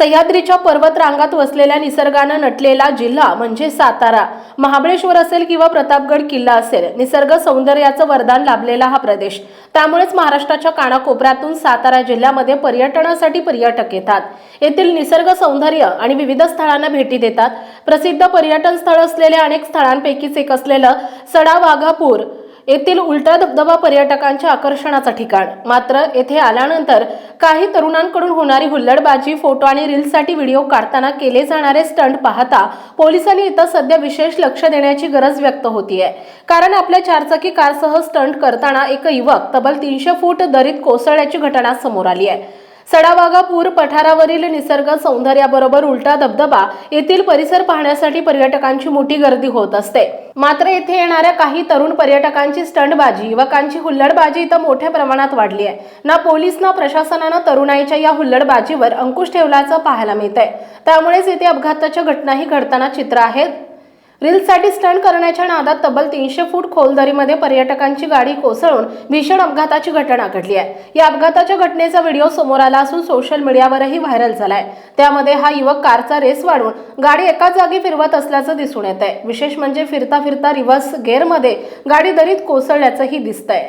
सह्याद्रीच्या पर्वत रांगात वसलेल्या निसर्गानं नटलेला जिल्हा म्हणजे सातारा. महाबळेश्वर असेल किंवा प्रतापगड किल्ला असेल निसर्ग सौंदर्याचं वरदान लाभलेला हा प्रदेश. त्यामुळेच महाराष्ट्राच्या कानाकोपऱ्यातून सातारा जिल्ह्यामध्ये पर्यटनासाठी पर्यटक येतात. येथील निसर्ग सौंदर्य आणि विविध स्थळांना भेटी देतात. प्रसिद्ध पर्यटन स्थळ असलेल्या अनेक स्थळांपैकीच एक असलेलं सडा वाघापूर येथील उलटा धबधबा पर्यटकांच्या आकर्षणाचं ठिकाण. मात्र येथे आल्यानंतर काही तरुणांकडून होणारी हुल्लडबाजी फोटो आणि रील्ससाठी व्हिडिओ काढताना केले जाणारे स्टंट पाहता पोलिसांनी इथं सध्या विशेष लक्ष देण्याची गरज व्यक्त होतीये. कारण आपल्या चारचाकी कारसह स्टंट करताना एक युवक तब्बल तीनशे फूट दरीत कोसळल्याची घटना समोर आली आहे सडावागापूर पठारावरील निसर्ग सौंदर्याबरोबर उलटा धबधबा येथील परिसर पाहण्यासाठी पर्यटकांची मोठी गर्दी होत असते. मात्र येथे येणाऱ्या काही तरुण पर्यटकांची स्टंटबाजी युवकांची हुल्लडबाजी इथं मोठ्या प्रमाणात वाढली आहे. ना पोलीस ना प्रशासनानं तरुणाईच्या या हुल्लडबाजीवर अंकुश ठेवल्याचं पाहायला मिळत आहे त्यामुळेच येथे अपघाताच्या घटनाही घडताना चित्र आहेत. रील्ससाठी स्टंट करण्याच्या नादात तब्बल तीनशे फूट खोल दरीमध्ये पर्यटकांची गाडी कोसळून भीषण अपघाताची घटना घडली आहे. या अपघाताच्या घटनेचा व्हिडिओ समोर आला असून सोशल मीडियावरही व्हायरल झालाय. त्यामध्ये हा युवक कारचा रेस वाढवून गाडी एकाच जागी फिरवत असल्याचं दिसून येत आहे विशेष म्हणजे फिरता फिरता रिव्हर्स गेअरमध्ये गाडी दरीत कोसळल्याचंही दिसतंय.